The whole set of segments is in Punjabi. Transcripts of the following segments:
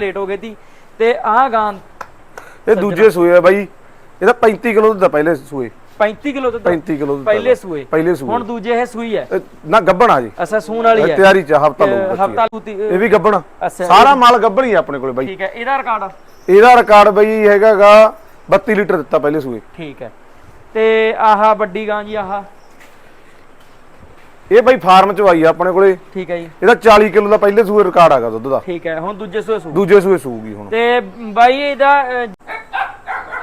ਲੇਟ ਹੋ ਗਏ ਸੀ ਤੇ ਆਹ ਗਾਂ ਇਹ ਦੂਜੇ ਸੂਏ ਆ ਬਾਈ। ਇਹਦਾ 35 ਕਿਲੋ ਦਾ ਪਹਿਲੇ ਸੂਏ। 35 ਕਿਲੋ ਦੁੱਧ 35 ਕਿਲੋ ਦੁੱਧ ਪਹਿਲੇ। ਸੂਏ। ਪਹਿਲੇ ਸੂਏ। ਹੁਣ ਦੂਜੇ ਇਹ ਸੂਈ ਹੈ। ਇਹ ਨਾ ਗੱਬਣ ਆ ਜੀ। ਅਸਾ ਸੂਣ ਵਾਲੀ ਇਹ ਹੈ। ਤਿਆਰੀ ਚ ਹਫਤਾ ਲਊ ਹਫਤਾ ਇਹ ਵੀ ਗੱਬਣ ਅੱਛਾ। ਸਾਰਾ ਮਾਲ ਗੱਬਣ ਹੀ ਆ ਆਪਣੇ ਕੋਲੇ ਬਾਈ। ਠੀਕ ਹੈ ਇਹਦਾ ਰਿਕਾਰਡ ਇਹਦਾ ਰਿਕਾਰਡ ਬਈ ਹੈਗਾਗਾ 32 ਲੀਟਰ ਦਿੱਤਾ ਪਹਿਲੇ ਸੂਏ। ਠੀਕ ਹੈ। ਤੇ ਆਹ ਵੱਡੀ ਗਾਂ ਜੀ ਆਹ। ਇਹ ਬਾਈ ਫਾਰਮ ਚ ਆਈ ਆ ਆਪਣੇ ਕੋਲੇ। ਠੀਕ ਹੈ ਜੀ। ਇਹਦਾ 40 ਕਿਲੋ ਦਾ ਪਹਿਲੇ ਸੂਏ ਰਿਕਾਰਡ ਹੈਗਾ ਦੁੱਧ ਦਾ। ਠੀਕ ਹੈ ਹੁਣ ਦੂਜੇ ਸੂਏ ਸੂ ਦੂਜੇ ਸੂਏ ਸੂਗੀ ਹੁਣ। ਤੇ ਬਾਈ ਇਹਦਾ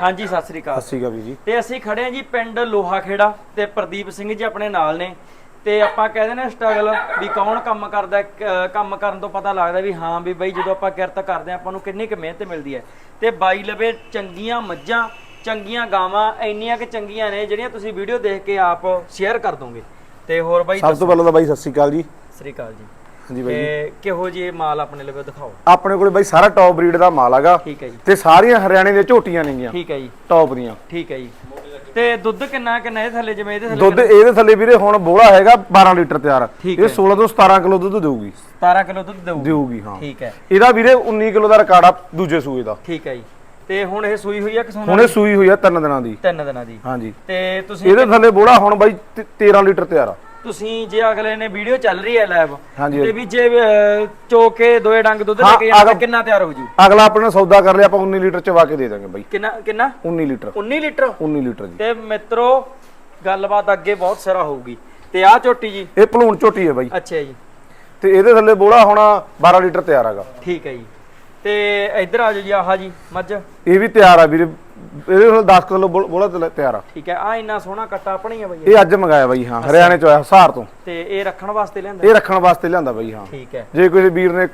ਹਾਂਜੀ ਸਤਿ ਸ੍ਰੀ ਅਕਾਲ। ਅੱਸੀ ਗਾ ਵੀ ਜੀ। ਤੇ ਅਸੀਂ ਖੜੇ ਹਾਂ ਜੀ ਪਿੰਡ ਲੋਹਾ ਖੇੜਾ ਤੇ ਪ੍ਰਦੀਪ ਸਿੰਘ ਜੀ ਆਪਣੇ ਨਾਲ ਨੇ। ਤੇ ਆਪਾਂ ਕਹਿੰਦੇ ਨੇ ਸਟਰਗਲ ਵੀ ਕੌਣ ਕੰਮ ਕਰਦਾ ਕੰਮ ਕਰਨ ਤੋਂ ਪਤਾ ਲੱਗਦਾ ਵੀ ਹਾਂ ਵੀ ਬਈ ਜਦੋਂ ਆਪਾਂ ਕਿਰਤ ਕਰਦੇ ਹਾਂ ਆਪਾਂ ਨੂੰ ਕਿੰਨੀ ਕੁ ਮਿਹਨਤ ਮਿਲਦੀ ਹੈ। ਤੇ ਬਾਈ ਲਵੇ ਚੰਗੀਆਂ ਮੱਝਾਂ ਚੰਗੀਆਂ ਗਾਵਾਂ ਇੰਨੀਆਂ ਕਿ ਚੰਗੀਆਂ ਨੇ ਜਿਹੜੀਆਂ ਤੁਸੀਂ ਵੀਡੀਓ ਦੇਖ ਕੇ ਆਪ ਸ਼ੇਅਰ ਕਰ ਦੋਗੇ। ਤੇ ਹੋਰ ਬਾਈ ਸਭ ਤੋਂ ਪਹਿਲਾਂ ਤਾਂ ਬਾਈ ਸਤਿ ਸ੍ਰੀ ਅਕਾਲ ਜੀ। ਸਤਿ ਸ੍ਰੀ ਅਕਾਲ ਜੀ। ਹਾਂਜੀ ਬਾਈ ਤੇ ਕਿਹੋ ਜਿਹੇ ਮਾਲ ਆਪਣੇ ਲਵੇ ਦਿਖਾਓ? ਆਪਣੇ ਕੋਲੇ ਬਾਈ ਸਾਰਾ ਟੌਪ ਬਰੀਡ ਦਾ ਮਾਲ ਹੈਗਾ। ਠੀਕ ਹੈ ਜੀ। ਤੇ ਸਾਰੀਆਂ ਹਰਿਆਣੇ ਦੀਆਂ ਝੋਟੀਆਂ ਨੇਗੀਆਂ ਠੀਕ ਹੈ ਜੀ। ਟੌਪ ਦੀਆਂ। ਠੀਕ ਹੈ ਜੀ। ਤੇ ਦੁੱਧ ਕਿੰਨਾ ਕਿੰਨਾ ਇਹ ਥੱਲੇ ਜਿਵੇਂ ਇਹਦੇ ਥੱਲੇ ਦੁੱਧ ਇਹਦੇ ਥੱਲੇ ਵੀਰੇ ਹੁਣ ਬੋਲਾ ਹੈਗਾ 12 ਲੀਟਰ ਤਿਆਰ। ਇਹ 16 ਤੋਂ 17 ਕਿਲੋ ਦੁੱਧ ਦੇਊਗੀ। 17 ਕਿਲੋ ਦੁੱਧ ਦੇਊ ਦੇਊਗੀ ਹਾਂ। ਠੀਕ ਹੈ। ਇਹਦਾ ਵੀਰੇ 19 ਕਿਲੋ ਦਾ ਰਿਕਾਰਡ ਆ ਦੂਜੇ ਸੂਏ ਦਾ। ਠੀਕ ਹੈ ਜੀ। ਤੇ ਹੁਣ ਇਹ ਸੂਈ ਹੋਈ ਆ ਕਿ ਸੋਨਾ ਹੁਣ ਇਹ ਸੂਈ ਹੋਈ ਆ ਤਿੰਨ ਦਿਨਾਂ ਦੀ। ਤਿੰਨ ਦਿਨਾਂ ਦੀ। ਹਾਂਜੀ। ਤੇ ਤੁਸੀਂ ਇਹਦੇ ਥੱਲੇ ਬੋਲਾ ਹੁਣ ਬਾਈ ਤ- 13 ਲੀਟਰ ਤਿਆਰ ਆ। ਤੁਸੀਂ ਜੇ ਅਗਲੇ ਨੇ ਵੀਡੀਓ ਚੱਲ ਰਹੀ ਹੈ ਲਾਈਵ ਹਾਂਜੀ। ਤੇ ਵੀ ਜੇ ਅਹ, ਚੋਕੇ ਦੋਏ ਡੰਗ ਦੁੱਧ ਲੈ ਹਾਂ, ਕੇ ਅਗਰ- ਕਿੰਨਾ ਤਿਆਰ ਹੋ ਜੂ? ਅਗਲਾ ਆਪਣੇ ਸੌਦਾ ਕਰ ਲਿਆ ਆਪਾਂ 19 ਲੀਟਰ ਚਵਾ ਕੇ ਦੇ ਦਾਂਗੇ ਬਾਈ। ਕਿੰਨਾ ਕਿੰਨਾ? 19 ਲੀਟਰ। 19 ਲੀਟਰ? 19 ਲੀਟਰ ਜੀ। ਤੇ ਮਿੱਤਰੋ ਗੱਲਬਾਤ ਅੱਗੇ ਬਹੁਤ ਸਿਰਾ ਹੋਊਗੀ। ਤੇ ਆਹ ਝੋਟੀ ਜੀ? ਇਹ ਭਲੂਣ ਝੋਟੀ ਹੈ ਬਾਈ। ਅੱਛਾ ਜੀ। ਤੇ ਇਹਦੇ ਥੱਲੇ ਬੋਲਾ ਹੁਣ 12 ਲੀਟਰ ਤਿਆਰ ਹੈਗਾ। ਠੀਕ ਹੈ ਜੀ। ਤੇ ਇੱਧਰ ਆ ਜਾਓ ਜੀ ਆਹ ਜੀ ਮੱਝ। ਇਹ ਵੀ ਤਿਆਰ ਆ ਵੀਰੇ। ਇਹਦੇ ਥੱਲੇ 10 ਕਿਲੋ ਬੋਲਾ ਤੇ ਤਿਆਰ ਆ। ਠੀਕ ਹੈ ਆ ਇੰਨਾ ਸੋਹਣਾ ਕੱਟਾ ਆਪਣੀ ਆ ਬਈ ਇਹ। ਅੱਜ ਮੰਗਾਇਆ ਬਾਈ ਹਾਂ ਹਰਿਆਣੇ ਚ ਆਇਆ ਹਸਾਰ ਤੋਂ। ਤੇ ਇਹ ਰੱਖਣ ਵਾਸਤੇ ਲਿਆਂਦਾ? ਇਹ ਰੱਖਣ ਵਾਸਤੇ ਲਿਆਂਦਾ ਬਾਈ ਹਾਂ। ਠੀਕ ਹੈ। ਜੇ ਕਿਸੇ ਵੀਰ ਨੇ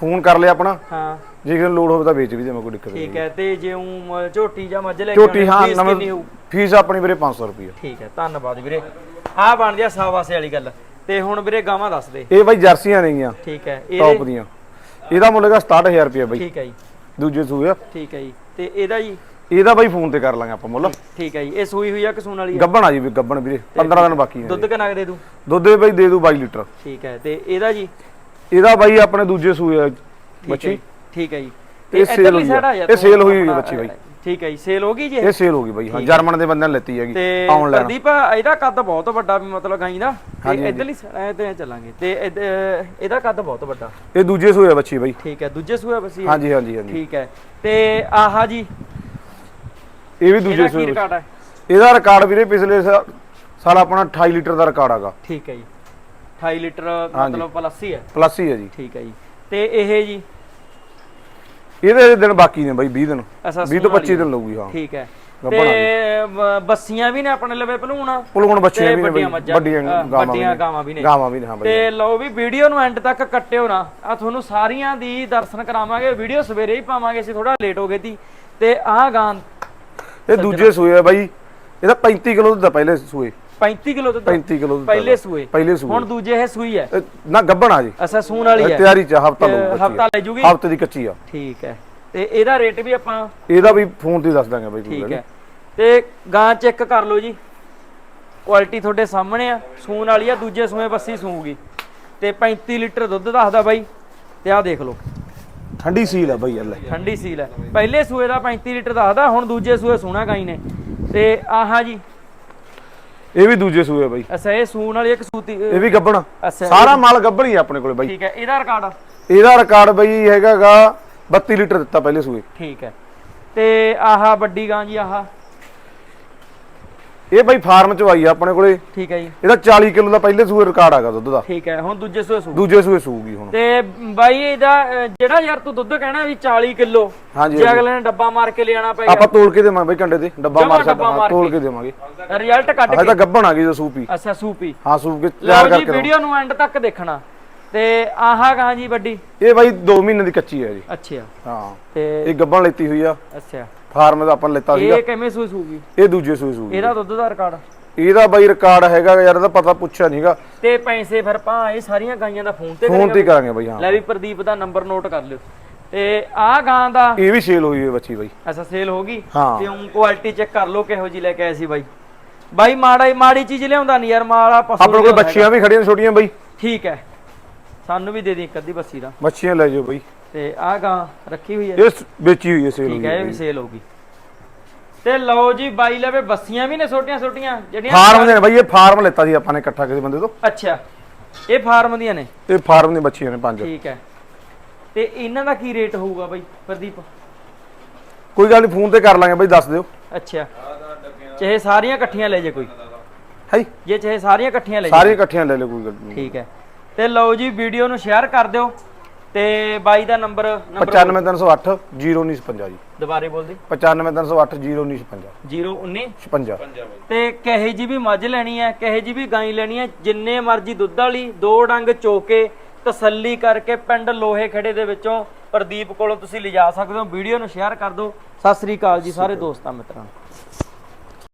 ਫੋਨ ਕਰ ਲਿਆ ਆਪਣਾ ਹਾਂ। ਜੇ ਕਿਸੇ ਲੋੜ ਹੋਵੇ ਤਾਂ ਵੇਚ ਵੀ ਦੇਵਾਂ ਕੋਈ ਦਿੱਕਤ ਨਹੀਂ ਠੀਕ ਹੈ ਤੇ ਜੇ ਊਂ ਝੋਟੀ ਜਾਂ ਮੱਝ ਲੈ ਕੇ ਝੋਟੀ ਹਾਂ ਨਵੇਂ? ਫੀਸ ਆਪਣੀ ਵੀਰੇ 500 ਰੁਪਏ ਠੀਕ ਹੈ ਧੰਨਵਾਦ ਵੀਰੇ। ਆ ਬਣ ਗਿਆ ਸਾਵਾਸੇ ਵਾਲੀ ਗੱਲ। ਤੇ ਹੁਣ ਵੀਰੇ ਗਾਵਾਂ ਦੱਸ ਦੇ। ਇਹ ਬਾਈ ਜਰਸੀਆਂ ਨੇਗੀਆਂ। ਠੀਕ ਹੈ ਟੌਪ ਦੀਆਂ। ਇਹਦਾ ਮੁੱਲ ਹੈਗਾ 67000 ਰੁਪਏ ਬਾਈ। ਠੀਕ ਹੈ ਜੀ। ਦੂਜੇ ਸੂਏ ਆ। ਠੀਕ ਹੈ ਜੀ। ਤੇ ਇਹਦਾ ਜੀ? ਇਹਦਾ ਬਾਈ ਫੋਨ ਤੇ ਕਰ ਲਾਂਗੇ ਆਪਾਂ ਮੁੱਲ। ਠੀਕ ਹੈ ਜੀ। ਇਹ ਸੂਈ ਹੋਈ ਆ ਕਿ ਸੂਣ ਵਾਲੀ ਆ? ਗੱਬਣ ਆ ਜੀ ਵੀ ਗੱਬਣ ਵੀਰੇ। 15 ਦਿਨ ਬਾਕੀ ਨੇ ਦੁੱਧ ਕਿੰਨਾ ਕੁ ਦੇ ਦੂ ਦੁੱਧ ਬਾਈ ਦੇ ਦੂ 22 ਲੀਟਰ। ਠੀਕ ਹੈ। ਤੇ ਇਹਦਾ ਜੀ? ਇਹਦਾ ਬਾਈ ਆਪਣੇ ਦੂਜੇ ਸੂਏ ਆ ਠੀਕ ਹੈ ਬੱਚੀ ਜੀ, ਠੀਕ ਹੈ ਜੀ। ਇਹ ਇੱਧਰਲੀ ਹੋਈ ਆ। ਇਹ ਹੋਈ ਹੋਈ ਆ ਆਪਣਾ, ਬੱਚੀ ਬਾਈ। ਠੀਕ ਹੈ ਜੀ ਸੇਲ ਹੋ ਗਈ ਜੀ ਇਹ? ਸੇਲ ਹੋ ਗਈ ਬਾਈ ਹਾਂ ਜਰਮਨ ਦੇ ਬੰਦਿਆਂ ਨੇ ਲੈਤੀ ਹੈਗੀ ਤੇ ਆਨਲਾਈਨ ਪ੍ਰਦੀਪ ਇਹਦਾ ਕੱਦ ਬਹੁਤ ਵੱਡਾ ਵੀ ਮਤਲਬ ਗਾਈ ਦਾ। ਤੇ ਇਧਰਲੀ ਸਾਈਡ ਤੇ ਚੱਲਾਂਗੇ। ਤੇ ਇਹਦੇ- ਕੱਦ ਬਹੁਤ ਵੱਡਾ। ਇਹ ਦੂਜੇ ਸੂਏ ਬੱਚੀ ਬਾਈ। ਠੀਕ ਹੈ ਦੂਜੇ ਸੂਏ ਹੈ? ਹਾਂਜੀ ਹਾਂਜੀ ਹਾਂਜੀ। ਠੀਕ ਹੈ। ਤੇ ਆਹਾ ਜੀ ਇਹ ਵੀ ਦੂਜੇ ਸੂਏ ਰਿਕਾਰਡ ਹੈ? ਇਹਦਾ ਰਿਕਾਰਡ ਵੀਰੇ ਪਿਛਲੇ ਸਾਲ ਆਪਣਾ 28 ਲੀਟਰ ਦਾ ਰਿਕਾਰਡ ਹੈਗਾ। ਠੀਕ ਹੈ ਜੀ। 28 ਲੀਟਰ ਮਤਲਬ ਪਲੱਸ ਹੀ ਹੈ। ਪਲੱਸ ਹੀ ਹੈ ਜੀ। ਠੀਕ ਹੈ ਜੀ। ਤੇ ਇਹ ਜੀ ਇਹਦੇ ਦਿਨ ਬਾਕੀ ਨੇ ਬਾਈ 20 ਦਿਨ। ਅਸਾ 20 ਤੋਂ 25 ਦਿਨ ਲਊਗੀ ਹਾਂ। ਠੀਕ ਹੈ। ਤੇ ਬੱਸੀਆਂ ਵੀ ਨੇ ਆਪਣੇ ਲਵੇ ਭਲੂਣ? ਪੁਲਗਣ ਬੱਚੀਆਂ ਵੀ ਨੇ ਵੱਡੀਆਂ ਗਾਵਾਂ ਵੀ ਨੇ। ਗਾਵਾਂ ਵੀ ਨੇ। ਗਾਵਾਂ ਵੀ ਨੇ ਹਾਂ ਬਾਈ। ਤੇ ਲਓ ਵੀ ਵੀਡੀਓ ਨੂੰ ਐਂਡ ਤੱਕ ਕੱਟਿਓ ਨਾ। ਆ ਤੁਹਾਨੂੰ ਸਾਰੀਆਂ ਦੀ ਦਰਸ਼ਨ ਕਰਾਵਾਂਗੇ। ਵੀਡੀਓ ਸਵੇਰੇ ਹੀ ਪਾਵਾਂਗੇ ਅਸੀਂ ਥੋੜਾ ਲੇਟ ਹੋ ਗਏ ਸੀ। ਤੇ ਆਹ ਗਾਂ ਇਹ ਦੂਜੇ ਸੂਏ ਆ ਬਾਈ। ਇਹਦਾ 35 ਕਿਲੋ ਦਾ ਪਹਿਲੇ ਸੂਏ। 35 ਕਿਲੋ ਦੁੱਧ। 35 ਕਿਲੋ ਪਹਿਲੇ ਸੂਏ। ਪਹਿਲੇ ਸੂਏ। ਹੁਣ ਦੂਜੇ ਇਹ ਸੂਈ ਹੈ। ਨਾ ਗੱਬਣ ਆ ਜੀ। ਅਸਾ ਸੂਣ ਵਾਲੀ ਹੈ। ਤਿਆਰੀ ਚ ਹਫਤਾ ਲਊ ਹਫਤਾ ਲੈ ਜੂਗੀ ਹਫ਼ਤੇ ਦੀ ਕੱਚੀ ਆ। ਠੀਕ ਹੈ। ਤੇ ਇਹਦਾ ਰੇਟ ਵੀ ਆਪਾਂ ਇਹਦਾ ਵੀ ਫੋਨ ਤੇ ਦੱਸ ਦਾਂਗੇ ਬਾਈ ਠੀਕ ਹੈ। ਤੇ ਗਾਂ ਚੈੱਕ ਕਰ ਲਓ ਜੀ। ਕੁਆਲਿਟੀ ਤੁਹਾਡੇ ਸਾਹਮਣੇ ਆ। ਸੂਣ ਵਾਲੀ ਆ ਦੂਜੇ ਸੂਏ ਬੱਸੀ ਸੂਗੀ ਤੇ 35 ਲੀਟਰ ਦੁੱਧ ਦੱਸਦਾ ਬਾਈ। ਤੇ ਆਹ ਦੇਖ ਲਓ। ਠੰਡੀ ਸੀਲ ਆ ਬਾਈ ਅੱਲੇ ਠੰਡੀ ਸੀਲ ਹੈ। ਪਹਿਲੇ ਸੂਏ ਦਾ 35 ਲੀਟਰ ਦੱਸਦਾ ਹੁਣ ਦੂਜੇ ਸੂਏ ਸੂਣਾ ਗਾਈ ਨੇ। ਤੇ ਆਹਾ ਜੀ ਇਹ ਵੀ ਦੂਜੇ ਸੂਏ ਬਾਈ। ਅਸਾ ਇਹ ਸੂਣ ਵਾਲੀ ਇੱਕ ਸੂਤੀ ਇਹ ਵੀ ਗੱਬਣ ਸਾਰਾ ਮਾਲ ਗੱਬਣ ਹੀ ਆਪਣੇ ਕੋਲੇ ਬਾਈ। ਠੀਕ ਹੈ ਇਹਦਾ ਰਿਕਾਰਡ ਇਹਦਾ ਰਿਕਾਰਡ ਬਾਈ ਹੈਗਾਗਾ 32 ਲੀਟਰ ਦਿੱਤਾ ਪਹਿਲੇ ਸੂਏ। ਠੀਕ ਹੈ। ਤੇ ਆਹਾ ਵੱਡੀ ਗਾਂ ਜੀ ਆਹਾ ਇਹ ਬਾਈ ਫਾਰਮ ਚ ਆਈ ਆ ਆਪਣੇ ਕੋਲੇ। ਠੀਕ ਹੈ ਜੀ। ਇਹਦਾ 40 ਕਿਲੋ ਦਾ ਪਹਿਲੇ ਸੂਏ ਰਿਕਾਰਡ ਹੈਗਾ ਦੁੱਧ ਦਾ। ਠੀਕ ਹੈ ਹੁਣ ਦੂਜੇ ਸੂਏ ਸੂ ਦੂਜੇ ਸੂਏ ਸੂਗੀ ਹੁਣ। ਤੇ ਬਾਈ ਇਹਦਾ ਅਹ, ਜਿਹੜਾ ਯਾਰ ਤੂੰ ਦੁੱਧ ਕਹਿਣਾ ਵੀ 40 ਕਿਲੋ ਹਾਂਜੀ ਜੇ ਅਗਲੇ ਨੇ ਡੱਬਾ ਮਾਰ ਕੇ ਲਿਆਣਾ ਪਏਗਾ। ਆਪਾਂ ਤੋਲ ਕੇ ਦੇਵਾਂਗੇ ਬਾਈ ਕੰਡੇ ਤੇ ਡੱਬਾ ਜਮਾਂ ਮਾਰ ਡੱਬਾ ਸਕਦਾ ਮਾਰ ਤੋਲ ਕੇ। ਕੇ ਦੇਵਾਂਗੇ। ਰਿਜ਼ਲਟ ਕੱਢ ਹਜੇ ਕੇ। ਤਾਂ ਗੱਬਣ ਆ ਗਈ ਜੋ ਸੂਪੀ। ਅੱਛਾ ਸੂਪੀ। ਹਾਂ ਸੂਪ ਕੇ ਤਿਆਰ ਲਓ ਜੀ ਕਰਕੇ ਵੀਡੀਓ ਨੂੰ ਐਂਡ ਤੱਕ ਦੇਖਣਾ। ਤੇ ਆਹਾ ਗਾਂ ਜੀ ਵੱਡੀ? ਇਹ ਬਾਈ 2 ਮਹੀਨੇ ਦੀ ਕੱਚੀ ਹੈ ਜੀ। ਅੱਛਾ। ਹਾਂ। ਤੇ ਇਹ ਗੱਬਣ ਲੈਤੀ ਹੋਈ ਆ। ਅੱਛਾ। ਫਾਰਮ ਦਾ ਆਪਾਂ ਲੈਤਾ ਸੀਗਾ। ਇਹ ਕਿਵੇਂ ਸੂਈ ਸੂਗੀ? ਇਹ ਦੂਜੇ ਸੂਏ ਸੂਗੀ। ਇਹਦਾ ਦੁੱਧ ਦਾ ਰਿਕਾਰਡ ਇਹਦਾ ਬਾਈ ਰਿਕਾਰਡ ਹੈਗਾ ਯਾਰ ਇਹਦਾ ਪਤਾ ਪੁੱਛਿਆ ਨਹੀਂਗਾ ਤੇ ਪੈਸੇ ਫਿਰ ਪਾ ਇਹ ਸਾਰੀਆਂ ਗਾਈਆਂ ਦਾ ਫੋਨ ਤੇ ਫੋਨ ਤੇ ਹੀ ਕਰਾਂਗੇ ਬਾਈ ਹਾਂ। ਲੈ ਵੀ ਪ੍ਰਦੀਪ ਦਾ ਨੰਬਰ ਨੋਟ ਕਰ ਲਿਓ। ਤੇ ਆਹ ਗਾਂ ਦਾ ਇਹ ਵੀ ਸੇਲ ਹੋਈ ਹੈ ਬੱਚੀ ਬਾਈ। ਅੱਛਾ ਸੇਲ ਹੋ ਗਈ? ਹਾਂ। ਤੇ ਉਹ ਕੁਆਲਿਟੀ ਚੈੱਕ ਕਰ ਲਓ ਕਿਹੋ ਜੀ ਲੈ ਕੇ ਆਏ ਸੀ ਬਾਈ। ਬਾਈ ਮਾੜਾ ਮਾੜੀ ਚੀਜ਼ ਲਿਆਉਂਦਾ ਨਹੀਂ ਯਾਰ ਮਾੜਾ ਪਸ਼ੂ ਆਪਣੇ ਕੋਲ ਲਿਆਉਂਦਾ ਬੱਚੀਆਂ ਵੀ ਖੜੀਆਂ ਛੋਟੀਆਂ ਬਾਈ। ਠੀਕ ਹੈ। ਸਾਨੂੰ ਵੀ ਦੇ ਦੇ ਇੱਕ ਅੱਧੀ ਬੱਸੀ ਦਾ। ਬੱਚੀਆਂ ਲੈ ਜਾਓ ਬਾਈ। ਤੇ ਆਹ ਗਾਂ ਰੱਖੀ ਹੋਈ ਹੈ। ਇਹ ਸ- ਵੇਚੀ ਹੋਈ ਹੈ ਸੇਲ ਠੀਕ ਹੈ ਇਹ ਵੀ ਸੇਲ ਹੋਊਗੀ ਤੇ ਲਓ ਜੀ ਬਾਈ ਲਵੇ ਬੱਸੀਆਂ ਵੀ ਨੇ ਛੋਟੀਆਂ ਛੋਟੀਆਂ ਜਿਹੜੀਆਂ ਫਾਰਮ ਦੇ ਨੇ ਬਾਈ ਇਹ ਫਾਰਮ ਲੈਤਾ ਸੀ ਆਪਾਂ ਨੇ ਇਕੱਠਾ ਕਿਸੇ ਬੰਦੇ ਤੋਂ। ਅੱਛਾ ਇਹ ਫਾਰਮ ਦੀਆਂ ਨੇ। ਇਹ ਫਾਰਮ ਦੀਆਂ ਬੱਚੀਆਂ ਨੇ ਪੰਜ। ਠੀਕ ਹੈ। ਤੇ ਇਹਨਾਂ ਦਾ ਕੀ ਰੇਟ ਹੋਊਗਾ ਬਾਈ ਪ੍ਰਦੀਪ? ਕੋਈ ਗੱਲ ਨਹੀਂ ਫੋਨ ਤੇ ਕਰ ਲਾਂਗੇ ਬਾਈ ਦੱਸ ਦਿਓ। ਅੱਛਾ। ਚਾਹੇ ਸਾਰੀਆਂ ਇਕੱਠੀਆਂ ਲੈ ਜੇ ਕੋਈ। ਹੈ ਜੇ। ਚਾਹੇ ਸਾਰੀਆਂ ਇਕੱਠੀਆਂ ਲੈ ਜੇ। ਸਾਰੀਆਂ ਇਕੱਠੀਆਂ ਲੈ ਲਓ ਕੋਈ ਗੱਲ ਨਹੀਂ ਠੀਕ ਹੈ। ਤੇ ਲਓ ਜੀ ਵੀਡੀਓ ਨੂੰ ਸ਼ੇਅਰ ਕਰ ਦਿਓ। ਤੇ ਬਾਈ ਦਾ ਨੰਬਰ ਨੰਬਰ 95308 0955 ਜੀ। ਦੁਬਾਰੇ ਬੋਲ ਦੇ। 95308 0955 019 56 ਤੇ ਕਹੇ ਜੀ ਵੀ ਮੱਝ ਲੈਣੀ ਹੈ ਕਹੇ ਜੀ ਵੀ ਗਾਂ ਲੈਣੀ ਹੈ ਜਿੰਨੇ ਮਰਜ਼ੀ ਦੁੱਧ ਵਾਲੀ ਦੋ ਡੰਗ ਚੋਕੇ ਤਸੱਲੀ ਕਰਕੇ ਪਿੰਡ ਲੋਹੇ ਖੜੇ ਦੇ ਵਿੱਚੋਂ ਪ੍ਰਦੀਪ ਕੋਲੋਂ ਤੁਸੀਂ ਲਿਜਾ ਸਕਦੇ ਹੋ। ਵੀਡੀਓ ਨੂੰ ਸ਼ੇਅਰ ਕਰ ਦਿਓ। ਸਤਿ ਸ੍ਰੀ ਅਕਾਲ ਜੀ ਸਾਰੇ ਦੋਸਤਾਂ ਮਿੱਤਰਾਂ ਨੂੰ।